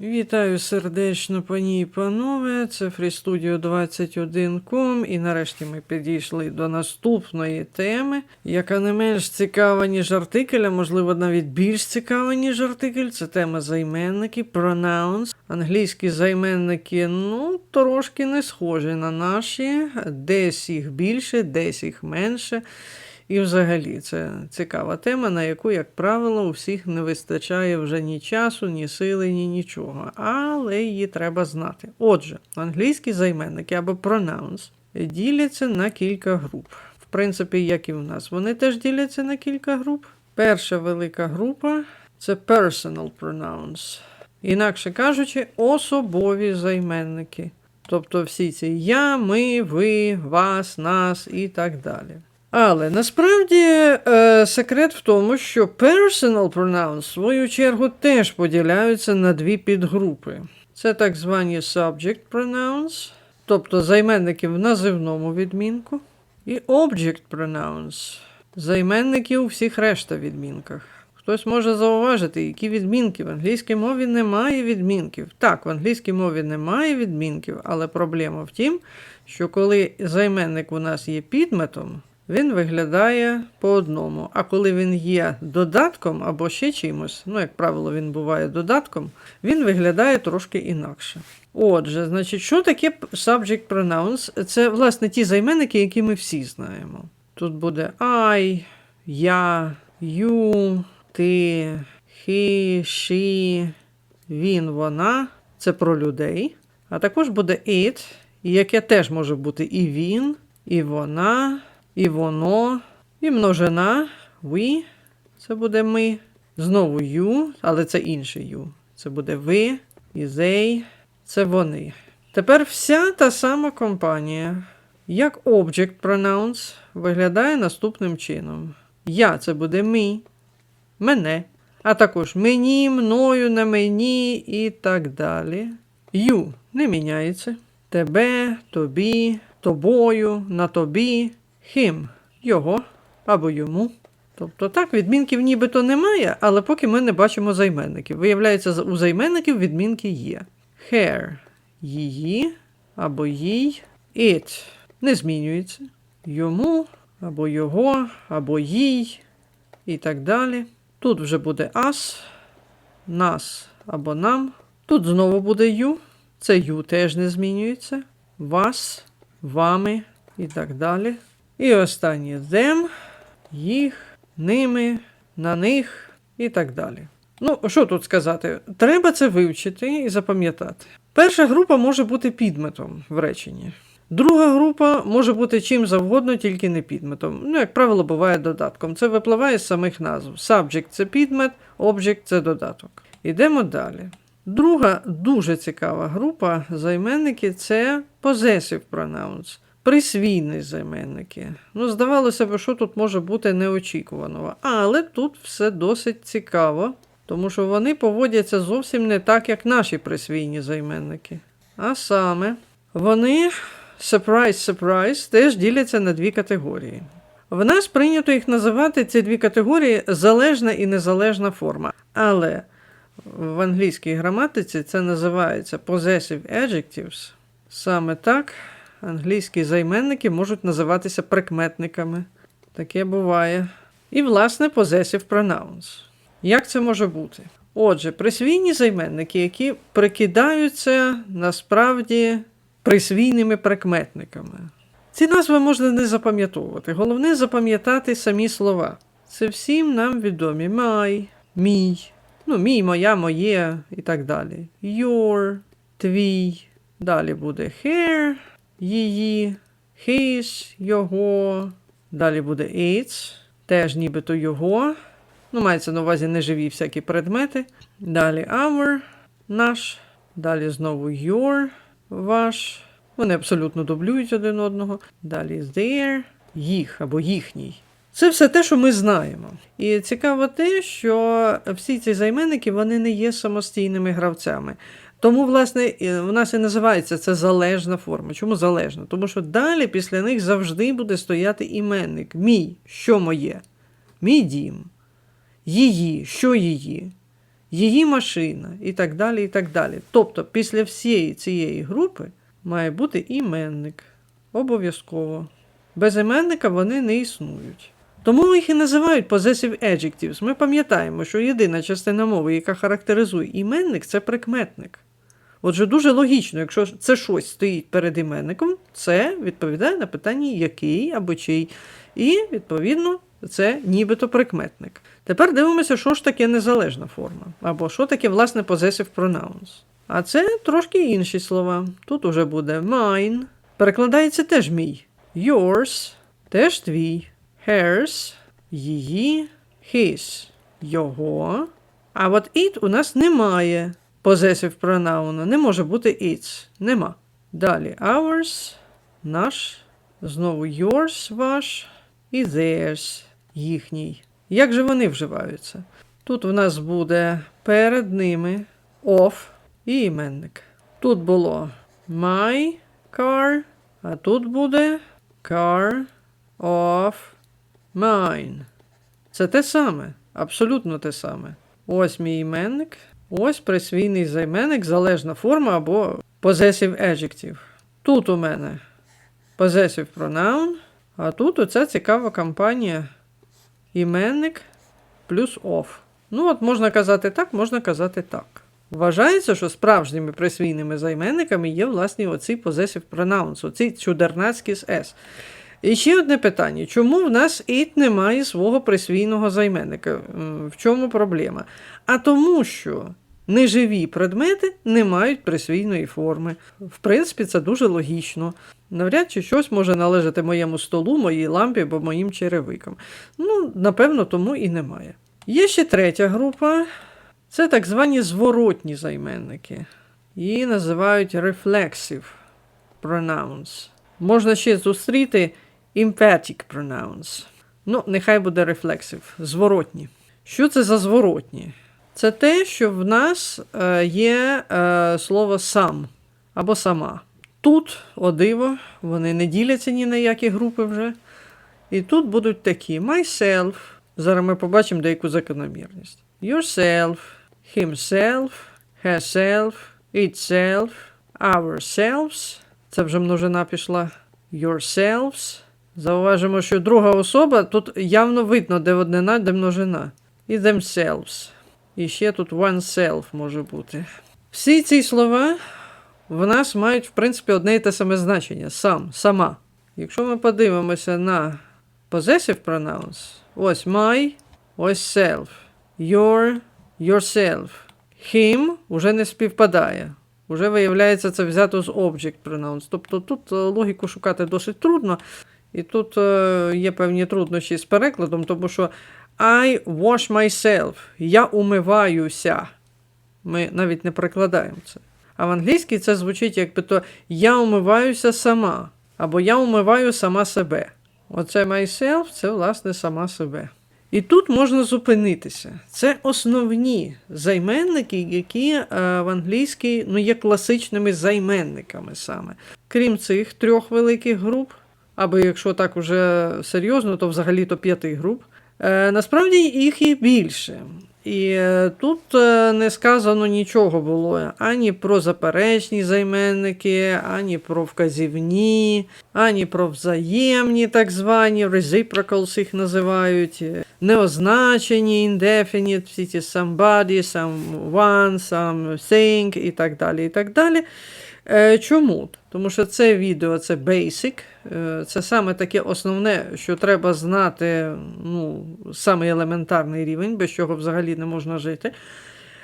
Вітаю сердечно, пані і панове. Це FreeStudio 21com. І нарешті ми підійшли до наступної теми, яка не менш цікава, ніж артикль, а можливо навіть більш цікава, ніж артикль. Це тема займенники, pronouns. Англійські займенники, ну, трошки не схожі на наші, десь їх більше, десь їх менше. І взагалі це цікава тема, на яку, як правило, у всіх не вистачає вже ні часу, ні сили, ні нічого. Але її треба знати. Отже, англійські займенники або pronouns діляться на кілька груп. В принципі, як і в нас, вони теж діляться на кілька груп. Перша велика група це personal pronouns. Інакше кажучи, особові займенники. Тобто всі ці я, ми, ви, вас, нас і так далі. Але насправді е, секрет в тому, що personal pronouns, в свою чергу, теж поділяються на дві підгрупи. Це так звані subject pronouns, тобто займенники в називному відмінку, і object pronouns, займенники у всіх решта відмінках. Хтось може зауважити, які відмінки. В англійській мові немає відмінків. Так, в англійській мові немає відмінків, але проблема в тім, що коли займенник у нас є підметом, він виглядає по одному. А коли він є додатком або ще чимось, ну, як правило, він буває додатком, він виглядає трошки інакше. Отже, значить, що таке subject pronouns? Це, власне, ті займенники, які ми всі знаємо. Тут буде I, я, you, ти, he, she, він, вона. Це про людей. А також буде it, яке теж може бути і він, і вона, і воно, і множина we, це буде ми. Знову you, але це інше you. Це буде ви, і they, це вони. Тепер вся та сама компанія, як object pronouns, виглядає наступним чином. Я це буде ми, мене, а також мені, мною, на мені і так далі. You не міняється. Тебе, тобі, тобою, на тобі, him його або йому. Тобто так, відмінків нібито немає, але поки ми не бачимо займенників. Виявляється, у займенників відмінки є. Her її або їй, it не змінюється. Йому або його, або їй і так далі. Тут вже буде us, нас або нам. Тут знову буде you. Це you теж не змінюється. Вас, вами і так далі. І останнє them, їх, ними, на них і так далі. Ну, що тут сказати? Треба це вивчити і запам'ятати. Перша група може бути підметом в реченні. Друга група може бути чим завгодно, тільки не підметом. Ну, як правило, буває додатком. Це випливає з самих назв. Subject це підмет, object це додаток. Ідемо далі. Друга дуже цікава група займенники це possessive pronouns. Присвійні займенники. Ну, здавалося б, що тут може бути неочікуваного. Але тут все досить цікаво, тому що вони поводяться зовсім не так, як наші присвійні займенники. А саме, вони, surprise, surprise, теж діляться на дві категорії. В нас прийнято їх називати ці дві категорії залежна і незалежна форма. Але в англійській граматиці це називається possessive adjectives. Саме так англійські займенники можуть називатися прикметниками. Таке буває. І, власне, possessive pronouns. Як це може бути? Отже, присвійні займенники, які прикидаються насправді присвійними прикметниками. Ці назви можна не запам'ятовувати. Головне запам'ятати самі слова. Це всім нам відомі my, мій, ну, мій, моя, моє і так далі. Your, твій. Далі буде her, її, his, його. Далі буде its, теж нібито його. Ну, мається на увазі неживі всякі предмети. Далі our, наш. Далі знову your, ваш. Вони абсолютно дублюють один одного. Далі their, їх або їхній. Це все те, що ми знаємо. І цікаво те, що всі ці займенники вони не є самостійними гравцями. Тому, власне, в нас і називається це залежна форма. Чому залежна? Тому що далі після них завжди буде стояти іменник. Мій, що моє, мій дім, її, що її, її машина і так далі. і так далі. Тобто, після всієї цієї групи має бути іменник. Обов'язково. Без іменника вони не існують. Тому їх і називають possessive adjectives. Ми пам'ятаємо, що єдина частина мови, яка характеризує іменник, це прикметник. Отже, дуже логічно, якщо це щось стоїть перед іменником, це відповідає на питання який або чий. І, відповідно, це нібито прикметник. Тепер дивимося, що ж таке незалежна форма, або що таке, власне, possessive pronouns. А це трошки інші слова. Тут уже буде mine, перекладається теж мій. Yours теж твій. Hers її, his його. А от it у нас немає possessive pronoun, не може бути its. Нема. Далі ours, наш, знову yours, ваш і theirs, їхній. Як же вони вживаються? Тут у нас буде перед ними of і іменник. Тут було my car, а тут буде car of mine. Це те саме, абсолютно те саме. Ось мій іменник, ось присвійний займенник, залежна форма або possessive adjective. Тут у мене possessive pronoun, а тут оця цікава компанія іменник плюс of. Ну, от можна казати так, можна казати так. Вважається, що справжніми присвійними займенниками є власні оці possessive pronouns, оці чудернацькі з S. І ще одне питання: чому в нас it немає свого присвійного займенника? В чому проблема? А тому, що неживі предмети не мають присвійної форми. В принципі, це дуже логічно. Навряд чи щось може належати моєму столу, моїй лампі або моїм черевикам. Ну, напевно, тому і немає. Є ще третя група. Це так звані зворотні займенники. Її називають reflexive pronouns. Можна ще зустріти emphatic pronouns. Ну, нехай буде reflexive, зворотні. Що це за зворотні? Це те, що в нас е, є е, слово сам або сама. Тут, о диво, вони не діляться ні на які групи вже. І тут будуть такі: myself. Зараз ми побачимо деяку закономірність. Yourself, himself, herself, itself, ourselves. Це вже множина пішла. Yourselves. Зауважимо, що друга особа тут явно видно, де однина, де множина. І themselves. І ще тут oneself може бути. Всі ці слова в нас мають, в принципі, одне і те саме значення сам, сама. Якщо ми подивимося на possessive pronouns, ось my, ось self, your, yourself, him уже не співпадає. Уже виявляється, це взято з object pronouns. Тобто тут е, логіку шукати досить трудно. І тут е, є певні труднощі з перекладом, тому що I wash myself. Я умиваюся. Ми навіть не перекладаємо це. А в англійській це звучить як би то я умиваюся сама. Або я умиваю сама себе. Оце myself це, власне, сама себе. І тут можна зупинитися. Це основні займенники, які е, в англійській ну, є класичними займенниками саме. Крім цих трьох великих груп, або якщо так уже серйозно, то взагалі то п'яти груп. Е, насправді їх і більше. І е, тут е, не сказано нічого було ані про заперечні займенники, ані про вказівні, ані про взаємні, так звані, reciprocals їх називають, неозначені, indefinite, всі ці somebody, someone, something і так далі. і так далі. Е, Чому? Тому що це відео це basic, е, це саме таке основне, що треба знати, ну, саме елементарний рівень, без чого взагалі не можна жити.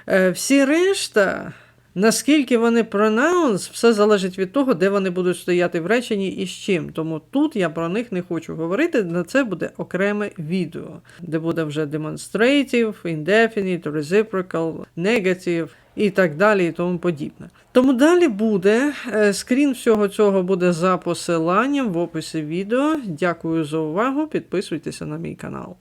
Е, Всі решта, наскільки вони pronouns, все залежить від того, де вони будуть стояти в реченні і з чим. Тому тут я про них не хочу говорити. На це буде окреме відео, де буде вже demonstrative, indefinite, reciprocal, negative і так далі, і тому подібне. Тому далі буде е, скрін всього цього буде за посиланням в описі відео. Дякую за увагу. Підписуйтеся на мій канал.